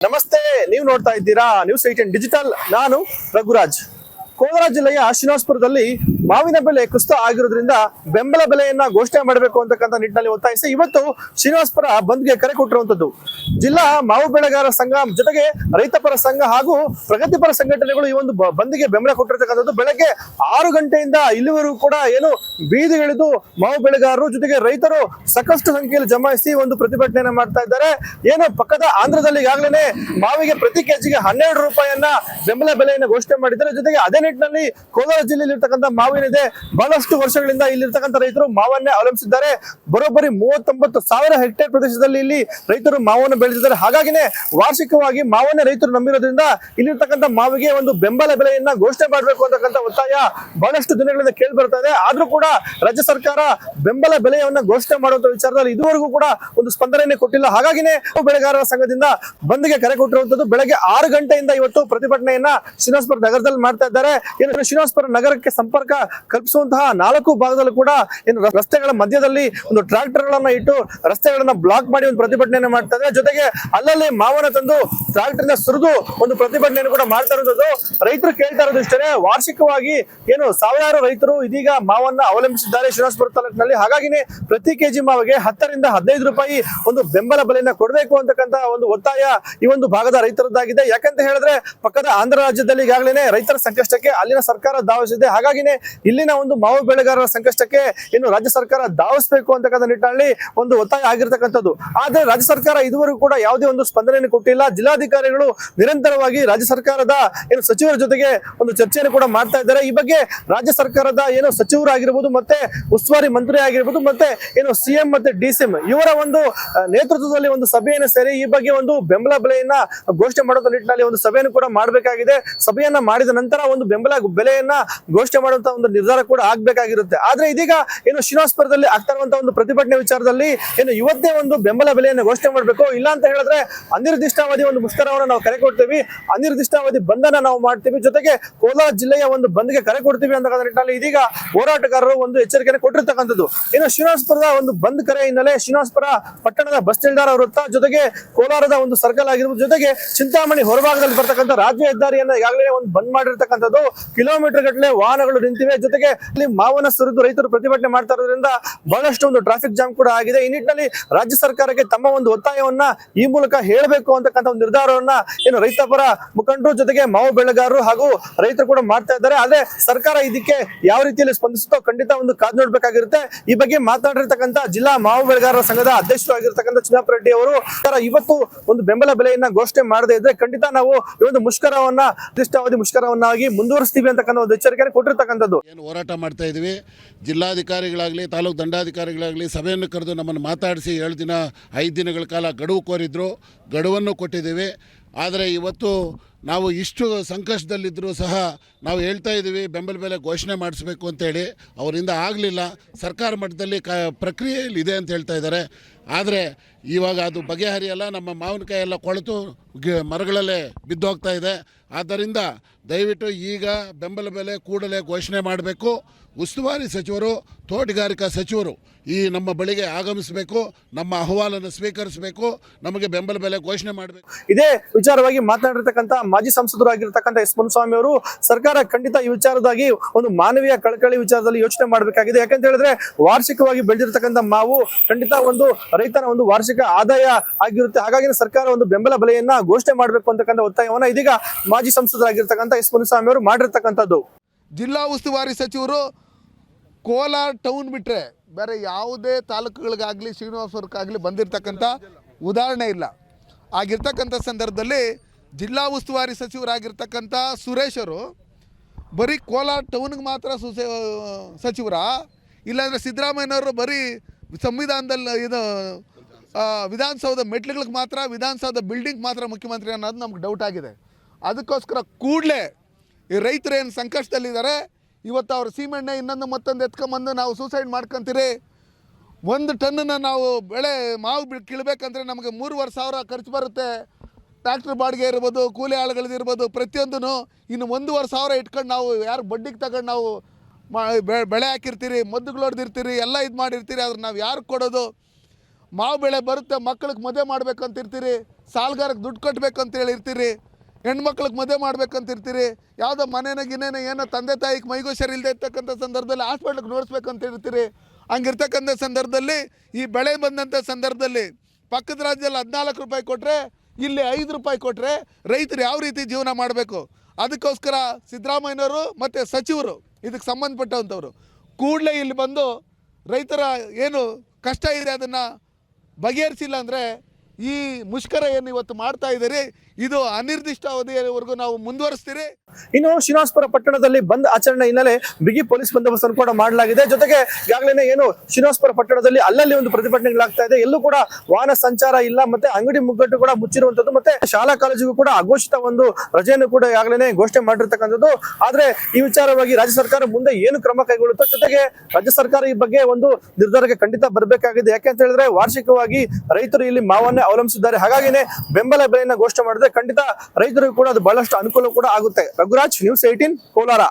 ನಮಸ್ತೆ ನೀವು ನೋಡ್ತಾ ಇದ್ದೀರಾ ನ್ಯೂಸ್ ಏಟೀನ್ ಡಿಜಿಟಲ್ ನಾನು ರಘುರಾಜ್. ಕೋಲಾರ ಜಿಲ್ಲೆಯ ಶ್ರೀನಿವಾಸಪುರದಲ್ಲಿ ಮಾವಿನ ಬೆಲೆ ಕುಸಿತ ಆಗಿರೋದ್ರಿಂದ ಬೆಂಬಲ ಬೆಲೆಯನ್ನ ಘೋಷಣೆ ಮಾಡಬೇಕು ಅಂತಕ್ಕಂಥ ನಿಟ್ಟಿನಲ್ಲಿ ಒತ್ತಾಯಿಸಿ ಇವತ್ತು ಶ್ರೀನಿವಾಸಪುರ ಬಂದ್ಗೆ ಕರೆ ಕೊಟ್ಟಿರುವಂತದ್ದು. ಜಿಲ್ಲಾ ಮಾವು ಬೆಳೆಗಾರರ ಸಂಘ ಜೊತೆಗೆ ರೈತಪರ ಸಂಘ ಹಾಗೂ ಪ್ರಗತಿಪರ ಸಂಘಟನೆಗಳು ಈ ಒಂದು ಬಂದ್ಗೆ ಬೆಂಬಲ ಕೊಟ್ಟಿರತಕ್ಕಂಥದ್ದು. ಬೆಳಗ್ಗೆ ಆರು ಗಂಟೆಯಿಂದ ಇಲ್ಲಿವರೆಗೂ ಕೂಡ ಏನು ಬೀದಿಗಿಳಿದು ಮಾವು ಬೆಳೆಗಾರರು ಜೊತೆಗೆ ರೈತರು ಸಾಕಷ್ಟು ಸಂಖ್ಯೆಯಲ್ಲಿ ಜಮಾಯಿಸಿ ಒಂದು ಪ್ರತಿಭಟನೆಯನ್ನ ಮಾಡ್ತಾ ಇದ್ದಾರೆ. ಏನು ಪಕ್ಕದ ಆಂಧ್ರದಲ್ಲಿ ಈಗಾಗಲೇ ಮಾವಿಗೆ ಪ್ರತಿ ಕೆಜಿಗೆ ಹನ್ನೆರಡು ರೂಪಾಯಿಯನ್ನ ಬೆಂಬಲ ಬೆಲೆಯನ್ನು ಘೋಷಣೆ ಮಾಡಿದ್ದಾರೆ. ಜೊತೆಗೆ ಅದೇ ನಿಟ್ಟಿನಲ್ಲಿ ಕೋಲಾರ ಜಿಲ್ಲೆಯಲ್ಲಿ ಇರ್ತಕ್ಕಂಥ ಮಾವಿನಿದೆ. ಬಹಳಷ್ಟು ವರ್ಷಗಳಿಂದ ಇಲ್ಲಿರ್ತಕ್ಕಂಥ ರೈತರು ಮಾವನ್ನೇ ಅವಲಂಬಿಸಿದ್ದಾರೆ. ಬರೋಬ್ಬರಿ ಮೂವತ್ತೊಂಬತ್ತು ಸಾವಿರ ಹೆಕ್ಟೇರ್ ಪ್ರದೇಶದಲ್ಲಿ ಇಲ್ಲಿ ರೈತರು ಮಾವನ್ನು ಬೆಳೆದಿದ್ದಾರೆ. ಹಾಗಾಗಿನೇ ವಾರ್ಷಿಕವಾಗಿ ಮಾವನ್ನೇ ರೈತರು ನಂಬಿರೋದ್ರಿಂದ ಇಲ್ಲಿರ್ತಕ್ಕಂಥ ಮಾವಿಗೆ ಒಂದು ಬೆಂಬಲ ಬೆಲೆಯನ್ನ ಘೋಷಣೆ ಮಾಡಬೇಕು ಅಂತಕ್ಕಂಥ ಒತ್ತಾಯ ಬಹಳಷ್ಟು ದಿನಗಳಿಂದ ಕೇಳಿ ಬರ್ತಾ ಇದೆ. ಆದ್ರೂ ಕೂಡ ರಾಜ್ಯ ಸರ್ಕಾರ ಬೆಂಬಲ ಬೆಲೆಯನ್ನ ಘೋಷಣೆ ಮಾಡುವಂತ ವಿಚಾರದಲ್ಲಿ ಇದುವರೆಗೂ ಕೂಡ ಒಂದು ಸ್ಪಂದನೆ ಕೊಟ್ಟಿಲ್ಲ. ಹಾಗಾಗಿನೇ ಬೆಳೆಗಾರರ ಸಂಘದಿಂದ ಬಂದ್ಗೆ ಕರೆ ಕೊಟ್ಟಿರುವಂತದ್ದು ಬೆಳಗ್ಗೆ ಆರು ಗಂಟೆಯಿಂದ ಇವತ್ತು ಪ್ರತಿಭಟನೆಯನ್ನ ಶ್ರೀನಸ್ಪುರ ನಗರದಲ್ಲಿ ಮಾಡ್ತಾ ಇದ್ದಾರೆ. ಏನು ಶ್ರೀನಿವಾಸಪುರ ನಗರಕ್ಕೆ ಸಂಪರ್ಕ ಕಲ್ಪಿಸುವಂತಹ ನಾಲ್ಕು ಭಾಗದಲ್ಲೂ ಕೂಡ ಏನು ರಸ್ತೆಗಳ ಮಧ್ಯದಲ್ಲಿ ಒಂದು ಟ್ರಾಕ್ಟರ್ ಗಳನ್ನ ಇಟ್ಟು ರಸ್ತೆಗಳನ್ನ ಬ್ಲಾಕ್ ಮಾಡಿ ಒಂದು ಪ್ರತಿಭಟನೆಯನ್ನ ಮಾಡ್ತಾ ಇದ್ದಾರೆ. ಜೊತೆಗೆ ಅಲ್ಲಲ್ಲಿ ಮಾವನ ತಂದು ಟ್ರಾಕ್ಟರ್ನ ಸುರಿದು ಒಂದು ಪ್ರತಿಭಟನೆಯನ್ನು ಕೂಡ ಮಾಡ್ತಾ ಇರೋದು ರೈತರು ಕೇಳ್ತಾ ಇರೋದು ಇಷ್ಟೇ. ವಾರ್ಷಿಕವಾಗಿ ಏನು ಸಾವಿರಾರು ರೈತರು ಇದೀಗ ಮಾವನ್ನ ಅವಲಂಬಿಸಿದ್ದಾರೆ ಶ್ರೀನಿವಾಸಪುರ ತಾಲೂಕಿನಲ್ಲಿ. ಹಾಗಾಗಿನೇ ಪ್ರತಿ ಕೆಜಿ ಮಾವಿಗೆ ಹತ್ತರಿಂದ ಹದಿನೈದು ರೂಪಾಯಿ ಒಂದು ಬೆಂಬಲ ಬೆಲೆಯನ್ನ ಕೊಡಬೇಕು ಅಂತಕ್ಕಂತ ಒಂದು ಒತ್ತಾಯ ಈ ಒಂದು ಭಾಗದ ರೈತರದ್ದಾಗಿದೆ. ಯಾಕಂತ ಹೇಳಿದ್ರೆ ಪಕ್ಕದ ಆಂಧ್ರ ರಾಜ್ಯದಲ್ಲಿ ಈಗಾಗಲೇ ರೈತರ ಸಂಕಷ್ಟಕ್ಕೆ ಅಲ್ಲಿನ ಸರ್ಕಾರ ಧಾವಿಸಿದೆ. ಹಾಗಾಗಿನೇ ಇಲ್ಲಿನ ಒಂದು ಮಾವು ಬೆಳೆಗಾರರ ಸಂಕಷ್ಟಕ್ಕೆ ಇನ್ನು ರಾಜ್ಯ ಸರ್ಕಾರ ಧಾವಿಸಬೇಕು ಅಂತಕ್ಕಂಥ ನಿಟ್ಟಿನಲ್ಲಿ ಒಂದು ಒತ್ತಾಯ ಆಗಿರ್ತಕ್ಕಂಥದ್ದು. ಆದ್ರೆ ರಾಜ್ಯ ಸರ್ಕಾರ ಇದುವರೆಗೂ ಕೂಡ ಯಾವುದೇ ಒಂದು ಸ್ಪಂದನೆಯನ್ನು ಕೊಟ್ಟಿಲ್ಲ. ಜಿಲ್ಲಾಧಿಕಾರಿಗಳು ನಿರಂತರವಾಗಿ ರಾಜ್ಯ ಸರ್ಕಾರದ ಏನು ಸಚಿವರ ಜೊತೆಗೆ ಒಂದು ಚರ್ಚೆಯನ್ನು ಕೂಡ ಮಾಡ್ತಾ ಇದ್ದಾರೆ. ಈ ಬಗ್ಗೆ ರಾಜ್ಯ ಸರ್ಕಾರದ ಏನು ಸಚಿವರಾಗಿರ್ಬೋದು ಮತ್ತೆ ಉಸ್ತುವಾರಿ ಮಂತ್ರಿ ಆಗಿರ್ಬೋದು ಮತ್ತೆ ಏನು ಸಿಎಂ ಮತ್ತೆ ಡಿ ಸಿಎಂ ಇವರ ಒಂದು ನೇತೃತ್ವದಲ್ಲಿ ಒಂದು ಸಭೆಯನ್ನು ಸೇರಿ ಈ ಬಗ್ಗೆ ಒಂದು ಬೆಂಬಲ ಬೆಲೆಯನ್ನ ಘೋಷಣೆ ಮಾಡುವಂತ ನಿಟ್ಟಿನಲ್ಲಿ ಒಂದು ಸಭೆಯನ್ನು ಕೂಡ ಮಾಡಬೇಕಾಗಿದೆ. ಸಭೆಯನ್ನ ಮಾಡಿದ ನಂತರ ಒಂದು ಬೆಲೆಯನ್ನ ಘೋಷಣೆ ಮಾಡುವಂತ ಒಂದು ನಿರ್ಧಾರ ಕೂಡ ಆಗ್ಬೇಕಾಗಿರುತ್ತೆ. ಆದ್ರೆ ಇದೀಗ ಏನು ಶ್ರೀನಿವಾಸಪುರದಲ್ಲಿ ಆಗ್ತಾ ಇರುವಂತಹ ಒಂದು ಪ್ರತಿಭಟನೆ ವಿಚಾರದಲ್ಲಿ ಏನು ಇವತ್ತೇ ಒಂದು ಬೆಂಬಲ ಬೆಲೆಯನ್ನು ಘೋಷಣೆ ಮಾಡಬೇಕು. ಇಲ್ಲ ಅಂತ ಹೇಳಿದ್ರೆ ಅನಿರ್ದಿಷ್ಟಾವಧಿ ಒಂದು ಮುಷ್ಕರವನ್ನು ನಾವು ಕರೆ ಕೊಡ್ತೀವಿ. ಅನಿರ್ದಿಷ್ಟಾವಧಿ ಬಂಧನ ನಾವು ಮಾಡ್ತೀವಿ. ಜೊತೆಗೆ ಕೋಲಾರ ಜಿಲ್ಲೆಯ ಒಂದು ಬಂದ್ಗೆ ಕರೆ ಕೊಡ್ತೀವಿ ಅಂತ ನಿಟ್ಟಿನಲ್ಲಿ ಇದೀಗ ಹೋರಾಟಗಾರರು ಒಂದು ಎಚ್ಚರಿಕೆಯನ್ನು ಕೊಟ್ಟಿರ್ತಕ್ಕಂಥದ್ದು. ಇನ್ನು ಶ್ರೀನಿವಾಸಪುರದ ಒಂದು ಬಂದ್ ಕರೆ ಹಿನ್ನೆಲೆ ಶ್ರೀನಿವಾಸಪುರ ಪಟ್ಟಣದ ಬಸ್ ನಿಲ್ದಾಣ ವೃತ್ತ, ಜೊತೆಗೆ ಕೋಲಾರದ ಒಂದು ಸರ್ಕಲ್ ಆಗಿರ್ಬೋದು, ಜೊತೆಗೆ ಚಿಂತಾಮಣಿ ಹೊರಭಾಗದಲ್ಲಿ ಬರ್ತಕ್ಕಂಥ ರಾಜ್ಯ ಹೆದ್ದಾರಿಯನ್ನ ಈಗಾಗಲೇ ಒಂದು ಬಂದ್ ಮಾಡಿರ್ತಕ್ಕಂಥದ್ದು. ಕಿಲೋಮೀಟರ್ ಗಟ್ಟಲೆ ವಾಹನಗಳು ನಿಂತಿವೆ. ಜೊತೆಗೆ ಇಲ್ಲಿ ಮಾವನ ಸುರಿದು ರೈತರು ಪ್ರತಿಭಟನೆ ಮಾಡ್ತಾ ಇರೋದ್ರಿಂದ ಬಹಳಷ್ಟು ಒಂದು ಟ್ರಾಫಿಕ್ ಜಾಮ್ ಕೂಡ ಆಗಿದೆ. ಈ ನಿಟ್ಟಿನಲ್ಲಿ ರಾಜ್ಯ ಸರ್ಕಾರಕ್ಕೆ ತಮ್ಮ ಒಂದು ಒತ್ತಾಯವನ್ನ ಈ ಮೂಲಕ ಹೇಳಬೇಕು ಅಂತಕ್ಕಂಥ ಒಂದು ನಿರ್ಧಾರವನ್ನ ಏನು ರೈತಪರ ಮುಖಂಡರು ಜೊತೆಗೆ ಮಾವು ಬೆಳೆಗಾರರು ಹಾಗೂ ರೈತರು ಕೂಡ ಮಾಡ್ತಾ ಇದ್ದಾರೆ. ಆದ್ರೆ ಸರ್ಕಾರ ಇದಕ್ಕೆ ಯಾವ ರೀತಿಯಲ್ಲಿ ಸ್ಪಂದಿಸುತ್ತೋ ಖಂಡಿತ ಒಂದು ಕಾದ್ ನೋಡ್ಬೇಕಾಗಿರುತ್ತೆ. ಈ ಬಗ್ಗೆ ಮಾತನಾಡಿರ್ತಕ್ಕಂಥ ಜಿಲ್ಲಾ ಮಾವು ಬೆಳೆಗಾರರ ಸಂಘದ ಅಧ್ಯಕ್ಷರು ಆಗಿರ್ತಕ್ಕಂಥ ಚಿನ್ನಪ್ಪ ರೆಡ್ಡಿ ಅವರು ಇವತ್ತು ಒಂದು ಬೆಂಬಲ ಬೆಲೆಯನ್ನ ಘೋಷಣೆ ಮಾಡದೇ ಇದ್ರೆ ಖಂಡಿತ ನಾವು ಈ ಒಂದು ಮುಷ್ಕರವನ್ನ ಅಧಿಷ್ಠಾವಧಿ ಮುಷ್ಕರವನ್ನಾಗಿ ಮುಂದುವರಿಸ್ತೀವಿ ಅಂತಕ್ಕಂಥ ಒಂದು ಎಚ್ಚರಿಕೆಯನ್ನು ಕೊಟ್ಟಿರ್ತಕ್ಕಂಥದ್ದು. ಏನು ಹೋರಾಟ ಮಾಡ್ತಾ ಇದ್ದೀವಿ. ಜಿಲ್ಲಾಧಿಕಾರಿಗಳಾಗಲಿ, ತಾಲೂಕು ದಂಡಾಧಿಕಾರಿಗಳಾಗಲಿ ಸಭೆಯನ್ನು ಕರೆದು ನಮ್ಮನ್ನು ಮಾತಾಡಿಸಿ ಏಳು ದಿನ, ಐದು ದಿನಗಳ ಕಾಲ ಗಡುವು ಕೋರಿದ್ರು. ಗಡುವನ್ನು ಕೊಟ್ಟಿದ್ದೀವಿ. ಆದರೆ ಇವತ್ತು ನಾವು ಇಷ್ಟು ಸಂಕಷ್ಟದಲ್ಲಿದ್ದರೂ ಸಹ ನಾವು ಹೇಳ್ತಾ ಇದ್ದೀವಿ, ಬೆಂಬಲ ಬೆಲೆ ಘೋಷಣೆ ಮಾಡಿಸ್ಬೇಕು ಅಂತೇಳಿ ಅವರಿಂದ ಆಗಲಿಲ್ಲ. ಸರ್ಕಾರ ಮಟ್ಟದಲ್ಲಿ ಕ ಪ್ರಕ್ರಿಯೆಯಲ್ಲಿ ಇದೆ ಅಂತ ಹೇಳ್ತಾ ಇದ್ದಾರೆ. ಆದರೆ ಇವಾಗ ಅದು ಬಗೆಹರಿಯಲ್ಲ, ನಮ್ಮ ಮಾವಿನಕಾಯಿ ಎಲ್ಲ ಕೊಳೆತು ಮರಗಳಲ್ಲೇ ಮರಗಳಲ್ಲೇ ಬಿದ್ದೋಗ್ತಾ ಇದೆ. ಆದ್ದರಿಂದ ದಯವಿಟ್ಟು ಈಗ ಬೆಂಬಲ ಬೆಲೆ ಕೂಡಲೇ ಘೋಷಣೆ ಮಾಡಬೇಕು. ಉಸ್ತುವಾರಿ ಸಚಿವರು, ತೋಟಗಾರಿಕಾ ಸಚಿವರು ಈ ನಮ್ಮ ಬಳಿಗೆ ಆಗಮಿಸಬೇಕು. ನಮ್ಮ ಅಹವಾಲನ್ನು ಸ್ವೀಕರಿಸಬೇಕು. ನಮಗೆ ಬೆಂಬಲ ಬೆಲೆ ಘೋಷಣೆ ಮಾಡಬೇಕು. ಇದೇ ವಿಚಾರವಾಗಿ ಮಾತನಾಡಿರ್ತಕ್ಕಂಥ ಮಾಜಿ ಸಂಸದರಾಗಿರ್ತಕ್ಕಂಥ ಎಸ್ ಮುನ್ಸ್ವಾಮಿ ಅವರು ಸರ್ಕಾರ ಖಂಡಿತ ಈ ವಿಚಾರದಾಗಿ ಒಂದು ಮಾನವೀಯ ಕಳಕಳಿ ವಿಚಾರದಲ್ಲಿ ಯೋಚನೆ ಮಾಡಬೇಕಾಗಿದೆ. ಯಾಕಂತ ಹೇಳಿದ್ರೆ ವಾರ್ಷಿಕವಾಗಿ ಬೆಳೆದಿರ್ತಕ್ಕಂಥ ಮಾವು ಖಂಡಿತ ಒಂದು ರೈತನ ಒಂದು ವಾರ್ಷಿಕ ಆದಾಯ ಆಗಿರುತ್ತೆ. ಹಾಗಾಗಿ ಸರ್ಕಾರ ಒಂದು ಬೆಂಬಲ ಬೆಲೆಯನ್ನ ಘೋಷಣೆ ಮಾಡಬೇಕು ಅಂತಕ್ಕಂಥ ಒತ್ತಾಯವನ್ನ ಇದೀಗ ಮಾಜಿ ಸಂಸದರಾಗಿರ್ತಕ್ಕಂಥ ಎಸ್ ಸ್ವಾಮಿ ಅವರು ಮಾಡಿರ್ತಕ್ಕಂಥದ್ದು. ಜಿಲ್ಲಾ ಉಸ್ತುವಾರಿ ಸಚಿವರು ಕೋಲಾರ ಟೌನ್ ಬಿಟ್ಟರೆ ಬೇರೆ ಯಾವುದೇ ತಾಲೂಕುಗಳಿಗಾಗಲಿ ಶ್ರೀನಿವಾಸಪುರಕ್ಕಾಗಲಿ ಬಂದಿರತಕ್ಕಂಥ ಉದಾಹರಣೆ ಇಲ್ಲ. ಆಗಿರ್ತಕ್ಕಂಥ ಸಂದರ್ಭದಲ್ಲಿ ಜಿಲ್ಲಾ ಉಸ್ತುವಾರಿ ಸಚಿವರಾಗಿರ್ತಕ್ಕಂಥ ಸುರೇಶ್ ಅವರು ಬರೀ ಕೋಲಾರ ಟೌನ್ಗೆ ಮಾತ್ರ ಸುಸೆ ಸಚಿವರ, ಇಲ್ಲಾಂದರೆ ಸಿದ್ದರಾಮಯ್ಯನವರು ಬರೀ ಸಂವಿಧಾನದಲ್ಲಿ ಇದು ವಿಧಾನಸೌಧ ಮೆಟ್ಲುಗಳಿಗೆ ಮಾತ್ರ, ವಿಧಾನಸೌಧ ಬಿಲ್ಡಿಂಗ್ ಮಾತ್ರ ಮುಖ್ಯಮಂತ್ರಿ ಅನ್ನೋದು ನಮ್ಗೆ ಡೌಟ್ ಆಗಿದೆ. ಅದಕ್ಕೋಸ್ಕರ ಕೂಡಲೇ ಈ ರೈತರು ಏನು ಸಂಕಷ್ಟದಲ್ಲಿದ್ದಾರೆ, ಇವತ್ತು ಅವ್ರ ಸೀಮೆಣ್ಣೆ ಇನ್ನೊಂದು ಮತ್ತೊಂದು ಎತ್ಕೊಂಬಂದು ನಾವು ಸೂಸೈಡ್ ಮಾಡ್ಕೊಂತೀರಿ. ಒಂದು ಟನ್ನನ್ನು ನಾವು ಬೆಳೆ ಮಾವು ಬಿ, ಕೀಳ್ಬೇಕಂದ್ರೆ ನಮಗೆ ಮೂರುವರೆ ಸಾವಿರ ಖರ್ಚು ಬರುತ್ತೆ. ಟ್ರ್ಯಾಕ್ಟ್ರ್ ಬಾಡಿಗೆ ಇರ್ಬೋದು, ಕೂಲಿ ಆಳುಗಳದ್ದು ಇರ್ಬೋದು ಪ್ರತಿಯೊಂದೂ ಇನ್ನು ಒಂದೂವರೆ ಸಾವಿರ ಇಟ್ಕೊಂಡು ನಾವು ಯಾರು ಬಡ್ಡಿಗೆ ತಗೊಂಡು ನಾವು ಮಾ ಬೆಳೆ ಹಾಕಿರ್ತೀರಿ, ಮದ್ದುಗಳು ಹೊಡೆದಿರ್ತೀರಿ, ಎಲ್ಲ ಇದು ಮಾಡಿರ್ತೀರಿ, ಆದ್ರೆ ನಾವು ಯಾರು ಕೊಡೋದು? ಮಾವು ಬೆಳೆ ಬರುತ್ತೆ ಮಕ್ಳಿಗೆ ಮದುವೆ ಮಾಡ್ಬೇಕಂತಿರ್ತೀರಿ, ಸಾಲ್ಗಾರಕ್ಕೆ ದುಡ್ಡು ಕಟ್ಟಬೇಕಂತ ಹೇಳಿರ್ತೀರಿ, ಹೆಣ್ಮಕ್ಳಿಗೆ ಮದುವೆ ಮಾಡ್ಬೇಕು ಇರ್ತೀರಿ ಯಾವುದೋ ಮನೇನ ಗಿನೇನ ಏನೋ ತಂದೆ ತಾಯಿಗೆ ಮೈಗೂ ಸರಿ ಇಲ್ಲದೆ ಇರ್ತಕ್ಕಂಥ ಸಂದರ್ಭದಲ್ಲಿ ಹಾಸ್ಪಿಟ್ಲಿಗೆ ನೋಡಿಸ್ಬೇಕಂತ ಇರ್ತೀರಿ ಹಂಗಿರ್ತಕ್ಕಂಥ ಸಂದರ್ಭದಲ್ಲಿ ಈ ಬೆಳೆ ಬಂದಂಥ ಸಂದರ್ಭದಲ್ಲಿ ಪಕ್ಕದ ರಾಜ್ಯದಲ್ಲಿ ಹದಿನಾಲ್ಕು ರೂಪಾಯಿ ಕೊಟ್ಟರೆ ಇಲ್ಲಿ ಐದು ರೂಪಾಯಿ ಕೊಟ್ಟರೆ ರೈತರು ಯಾವ ರೀತಿ ಜೀವನ ಮಾಡಬೇಕು? ಅದಕ್ಕೋಸ್ಕರ ಸಿದ್ದರಾಮಯ್ಯನವರು ಮತ್ತು ಸಚಿವರು ಇದಕ್ಕೆ ಸಂಬಂಧಪಟ್ಟಂಥವ್ರು. ಕೂಡಲೇ ಇಲ್ಲಿ ಬಂದು ರೈತರ ಏನು ಕಷ್ಟ ಇದೆ ಅದನ್ನು ಬಗೆಹರಿಸಿಲ್ಲ ಅಂದರೆ ಈ ಮುಷ್ಕರ ಏನು ಇವತ್ತು ಮಾಡ್ತಾ ಇದ್ದೀರಿ? ಇದು ಅನಿರ್ದಿಷ್ಟ ಅವಧಿಯವರೆಗೂ ನಾವು ಮುಂದುವರಿಸ್ತೀರಿ. ಇನ್ನು ಶ್ರೀನಿವಾಸಪುರ ಪಟ್ಟಣದಲ್ಲಿ ಬಂದ್ ಆಚರಣೆ ಹಿನ್ನೆಲೆ ಬಿಗಿ ಪೊಲೀಸ್ ಬಂದೋಬಸ್ತ್ ಕೂಡ ಮಾಡಲಾಗಿದೆ. ಜೊತೆಗೆ ಈಗಾಗಲೇ ಏನು ಶ್ರೀನಿವಾಸಪುರ ಪಟ್ಟಣದಲ್ಲಿ ಅಲ್ಲಲ್ಲಿ ಒಂದು ಪ್ರತಿಭಟನೆಗಳಾಗ್ತಾ ಇದೆ. ಎಲ್ಲೂ ಕೂಡ ವಾಹನ ಸಂಚಾರ ಇಲ್ಲ, ಮತ್ತೆ ಅಂಗಡಿ ಮುಗ್ಗಟ್ಟು ಕೂಡ ಮುಚ್ಚಿರುವಂತದ್ದು, ಮತ್ತೆ ಶಾಲಾ ಕಾಲೇಜಿಗೂ ಕೂಡ ಅಘೋಷಿತ ಒಂದು ರಜೆಯನ್ನು ಕೂಡ ಈಗಾಗಲೇ ಘೋಷಣೆ ಮಾಡಿರ್ತಕ್ಕಂಥದ್ದು. ಆದ್ರೆ ಈ ವಿಚಾರವಾಗಿ ರಾಜ್ಯ ಸರ್ಕಾರ ಮುಂದೆ ಏನು ಕ್ರಮ ಕೈಗೊಳ್ಳುತ್ತೋ, ಜೊತೆಗೆ ರಾಜ್ಯ ಸರ್ಕಾರ ಈ ಬಗ್ಗೆ ಒಂದು ನಿರ್ಧಾರಕ್ಕೆ ಖಂಡಿತ ಬರಬೇಕಾಗಿದೆ. ಯಾಕೆ ಅಂತ ಹೇಳಿದ್ರೆ ವಾರ್ಷಿಕವಾಗಿ ರೈತರು ಇಲ್ಲಿ ಮಾವನ್ನೇ ಅವಲಂಬಿಸಿದ್ದಾರೆ. ಹಾಗಾಗಿನೇ ಬೆಂಬಲ ಬೆಲೆಯನ್ನ ಘೋಷಣೆ ಮಾಡಿದ್ರೆ ಖಂಡಿತ ರೈತರಿಗೂ ಕೂಡ ಅದು ಬಹಳಷ್ಟು ಅನುಕೂಲ ಕೂಡ ಆಗುತ್ತೆ. Raghuraj news eighteen Kolar.